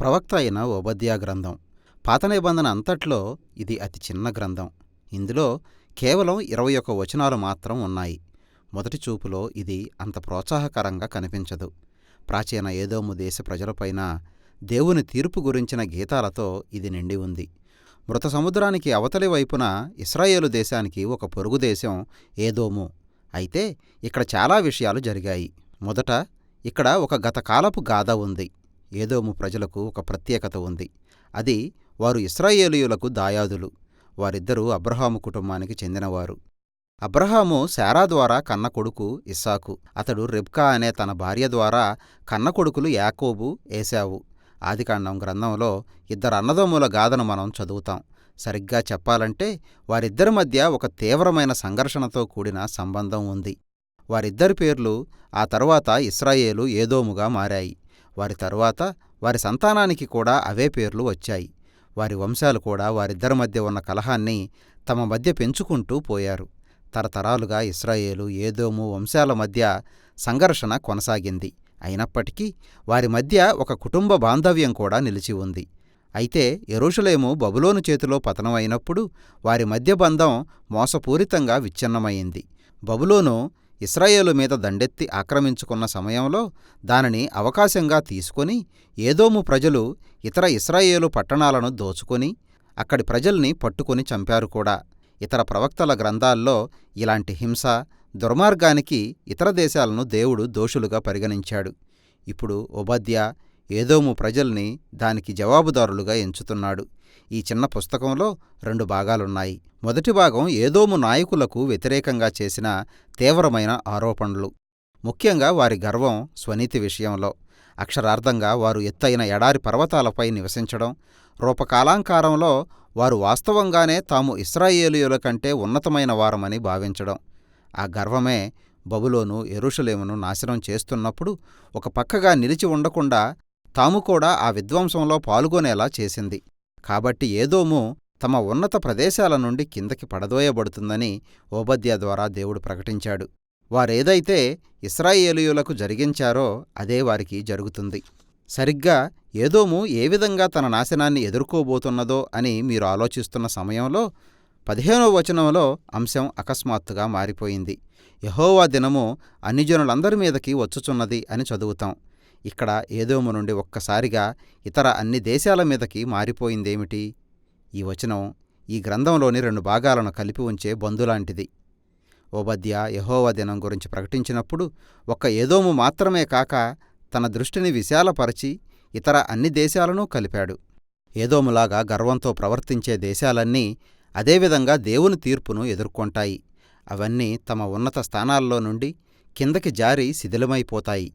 ప్రవక్త అయిన ఓబద్యా గ్రంథం. పాత నిబంధన అంతట్లో ఇది అతి చిన్న గ్రంథం. ఇందులో కేవలం ఇరవై ఒక్క వచనాలు మాత్రం ఉన్నాయి. మొదటి చూపులో ఇది అంత ప్రోత్సాహకరంగా కనిపించదు. ప్రాచీన ఏదోము దేశ ప్రజలపైన దేవుని తీర్పు గురించిన గీతాలతో ఇది నిండి ఉంది. మృత సముద్రానికి అవతలి వైపున ఇస్రాయేలు దేశానికి ఒక పొరుగు దేశం ఏదోము. అయితే ఇక్కడ చాలా విషయాలు జరిగాయి. మొదట ఇక్కడ ఒక గతకాలపు గాథ ఉంది. ఏదోము ప్రజలకు ఒక ప్రత్యేకత ఉంది. అది వారు ఇస్రాయేలీయులకు దాయాదులు. వారిద్దరూ అబ్రహాము కుటుంబానికి చెందినవారు. అబ్రహాము శారా ద్వారా కన్న కొడుకు ఇస్సాకు. అతడు రెబ్కా అనే తన భార్య ద్వారా కన్న కొడుకులు యాకోబు ఏశావు. ఆదికాండం గ్రంథంలో ఇద్దరు అన్నదమ్ముల గాథను మనం చదువుతాం. సరిగ్గా చెప్పాలంటే వారిద్దరి మధ్య ఒక తీవ్రమైన సంఘర్షణతో కూడిన సంబంధం ఉంది. వారిద్దరి పేర్లు ఆ తర్వాత ఇస్రాయేలు ఏదోముగా మారాయి. వారి తరువాత వారి సంతానానికి కూడా అవే పేర్లు వచ్చాయి. వారి వంశాలు కూడా వారిద్దరి మధ్య ఉన్న కలహాన్ని తమ మధ్య పెంచుకుంటూ పోయారు. తరతరాలుగా ఇస్రాయేలు ఏదోము వంశాల మధ్య సంఘర్షణ కొనసాగింది. అయినప్పటికీ వారి మధ్య ఒక కుటుంబ బాంధవ్యం కూడా నిలిచి ఉంది. అయితే ఎరుషులేము బబులోను చేతిలో పతనమైనప్పుడు వారి మధ్య బంధం మోసపూరితంగా విచ్ఛిన్నమైంది. బబులోను ఇస్రాయేలు మీద దండెత్తి ఆక్రమించుకున్న సమయంలో దానిని అవకాశంగా తీసుకొని ఏదోము ప్రజలు ఇతర ఇస్రాయేలు పట్టణాలను దోచుకొని అక్కడి ప్రజల్ని పట్టుకొని చంపారు కూడా. ఇతర ప్రవక్తల గ్రంథాల్లో ఇలాంటి హింస దుర్మార్గానికి ఇతర దేశాలను దేవుడు దోషులుగా పరిగణించాడు. ఇప్పుడు ఉబద్య ఏదోము ప్రజల్ని దానికి జవాబుదారులుగా ఎంచుతున్నాడు. ఈ చిన్న పుస్తకంలో రెండు భాగాలున్నాయి. మొదటి భాగం ఏదోము నాయకులకు వ్యతిరేకంగా చేసిన తీవ్రమైన ఆరోపణలు. ముఖ్యంగా వారి గర్వం స్వనీతి విషయంలో. అక్షరార్థంగా వారు ఎత్తైన ఎడారి పర్వతాలపై నివసించడం. రూపకాలాంకారంలో వారు వాస్తవంగానే తాము ఇస్రాయేలీయుల కంటే ఉన్నతమైన వారమని భావించడం. ఆ గర్వమే బబులోను ఎరుషలేమును నాశనం చేస్తున్నప్పుడు ఒక పక్కగా నిలిచి ఉండకుండా తాము కూడా ఆ విధ్వంసంలో పాల్గొనేలా చేసింది. కాబట్టి ఏదోము తమ ఉన్నత ప్రదేశాల నుండి కిందకి పడదోయబడుతుందని ఓబద్య ద్వారా దేవుడు ప్రకటించాడు. వారేదైతే ఇస్రాయేలీయులకు జరిగించారో అదే వారికి జరుగుతుంది. సరిగ్గా ఏదోము ఏ విధంగా తన నాశనాన్ని ఎదుర్కోబోతున్నదో అని మీరు ఆలోచిస్తున్న సమయంలో పదిహేనో వచనంలో అంశం అకస్మాత్తుగా మారిపోయింది. యహోవా దినము అన్నిజనులందరి మీదకి వచ్చుచున్నది అని చదువుతాం. ఇక్కడ ఏదోము నుండి ఒక్కసారిగా ఇతర అన్ని దేశాల మీదకి మారిపోయిందేమిటి? ఈ వచనం ఈ గ్రంథంలోని రెండు భాగాలను కలిపి ఉంచే బంధులాంటిది. ఓబద్య యహోవ దినం గురించి ప్రకటించినప్పుడు ఒక్క ఏదోము మాత్రమే కాక తన దృష్టిని విశాలపరచి ఇతర అన్ని దేశాలను కలిపాడు. ఏదోములాగా గర్వంతో ప్రవర్తించే దేశాలన్నీ అదేవిధంగా దేవుని తీర్పును ఎదుర్కొంటాయి. అవన్నీ తమ ఉన్నత స్థానాల్లో నుండి కిందకి జారి శిథిలమైపోతాయి.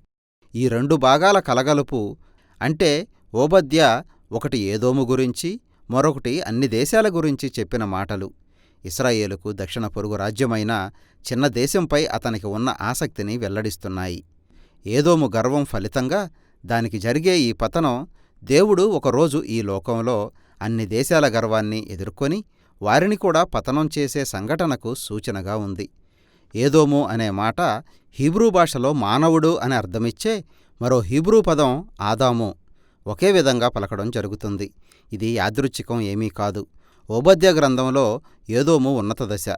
ఈ రెండు భాగాల కలగలుపు అంటే ఓబద్య ఒకటి ఏదోము గురించి మరొకటి అన్ని దేశాల గురించి చెప్పిన మాటలు. ఇస్రాయేలుకు దక్షిణ పొరుగు రాజ్యమైన చిన్న దేశంపై అతనికి ఉన్న ఆసక్తిని వెల్లడిస్తున్నాయి. ఏదోము గర్వం ఫలితంగా దానికి జరిగే ఈ పతనం దేవుడు ఒకరోజు ఈ లోకంలో అన్ని దేశాల గర్వాన్ని ఎదుర్కొని వారిని కూడా పతనం చేసే సంఘటనకు సూచనగా ఉంది. ఏదోము అనే మాట హీబ్రూ భాషలో మానవుడు అని అర్థమిచ్చే మరో హీబ్రూ పదం ఆదాము. ఒకే విధంగా పలకడం జరుగుతుంది. ఇది యాదృచ్ఛికం ఏమీ కాదు. ఓబద్య గ్రంథంలో ఏదోము ఉన్నత దశ.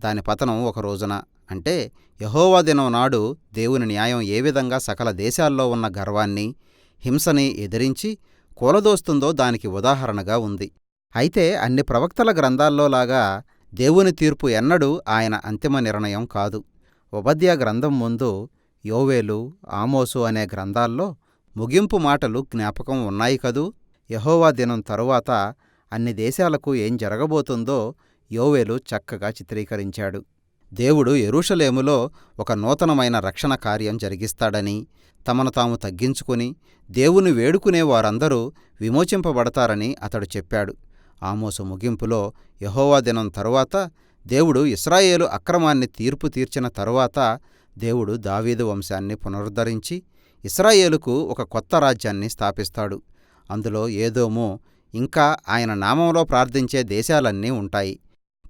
దాని పతనం ఒక రోజున. అంటే యహోవా దినం నాడు దేవుని న్యాయం ఏ విధంగా సకల దేశాల్లో ఉన్న గర్వాన్ని హింసని ఎదిరించి కూలదోస్తుందో దానికి ఉదాహరణగా ఉంది. అయితే అన్ని ప్రవక్తల గ్రంథాల్లోలాగా దేవుని తీర్పు ఎన్నడూ ఆయన అంతిమ నిర్ణయం కాదు. ఉపద్య గ్రంథం ముందు యోవేలు ఆమోసు అనే గ్రంథాల్లో ముగింపు మాటలు జ్ఞాపకం ఉన్నాయి కదూ? యహోవా దినం తరువాత అన్ని దేశాలకు ఏం జరగబోతుందో యోవేలు చక్కగా చిత్రీకరించాడు. దేవుడు ఎరుషలేములో ఒక నూతనమైన రక్షణ కార్యం జరిగిస్తాడని తమను తాము తగ్గించుకుని దేవుని వేడుకునే వారందరూ విమోచింపబడతారని అతడు చెప్పాడు. ఆమోసు ముగింపులో యహోవా దినం తరువాత దేవుడు ఇస్రాయేలు అక్రమాన్ని తీర్పు తీర్చిన తరువాత దేవుడు దావీదు వంశాన్ని పునరుద్ధరించి ఇస్రాయేలుకు ఒక కొత్త రాజ్యాన్ని స్థాపిస్తాడు. అందులో ఏదోమో ఇంకా ఆయన నామంలో ప్రార్థించే దేశాలన్నీ ఉంటాయి.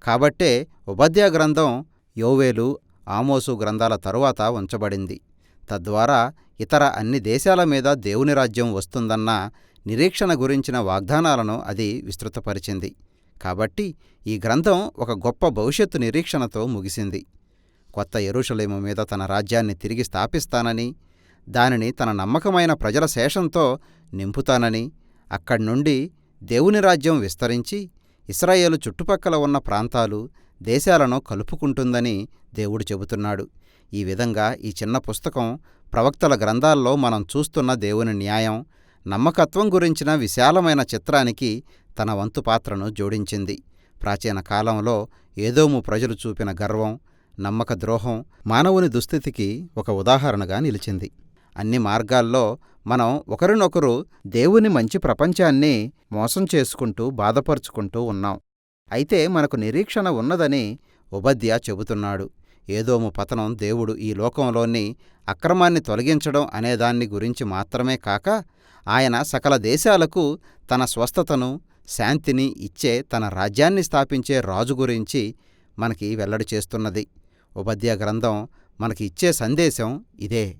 కాబట్టే ఉపాధ్యాయ గ్రంథం యోవేలు ఆమోసు గ్రంథాల తరువాత ఉంచబడింది. తద్వారా ఇతర అన్ని దేశాల మీద దేవుని రాజ్యం వస్తుందన్న నిరీక్షణ గురించిన వాగ్దానాలను అది విస్తృతపరిచింది. కాబట్టి ఈ గ్రంథం ఒక గొప్ప భవిష్యత్తు నిరీక్షణతో ముగిసింది. కొత్త ఎరుషలేము మీద తన రాజ్యాన్ని తిరిగి స్థాపిస్తానని దానిని తన నమ్మకమైన ప్రజల శేషంతో నింపుతానని అక్కడి నుండి దేవుని రాజ్యం విస్తరించి ఇస్రాయేలు చుట్టుపక్కల ఉన్న ప్రాంతాలు దేశాలను కలుపుకుంటుందని దేవుడు చెబుతున్నాడు. ఈ విధంగా ఈ చిన్న పుస్తకం ప్రవక్తల గ్రంథాల్లో మనం చూస్తున్న దేవుని న్యాయం నమ్మకత్వం గురించిన విశాలమైన చిత్రానికి తన వంతు పాత్రను జోడించింది. ప్రాచీన కాలంలో ఏదోము ప్రజలు చూపిన గర్వం నమ్మక ద్రోహం మానవుని దుస్థితికి ఒక ఉదాహరణగా నిలిచింది. అన్ని మార్గాల్లో మనం ఒకరినొకరు దేవుని మంచి ప్రపంచాన్ని మోసం చేసుకుంటూ బాధపరుచుకుంటూ ఉన్నాం. అయితే మనకు నిరీక్షణ ఉన్నదని ఉబద్య చెబుతున్నాడు. ఏదోము పతనం దేవుడు ఈ లోకంలోని అక్రమాన్ని తొలగించడం అనేదాన్ని గురించి మాత్రమే కాక ఆయన సకల దేశాలకు తన స్వస్థతను శాంతిని ఇచ్చే తన రాజ్యాన్ని స్థాపించే రాజు గురించి మనకి వెల్లడి చేస్తున్నది. ఉపద్య గ్రంథం మనకి ఇచ్చే సందేశం ఇదే.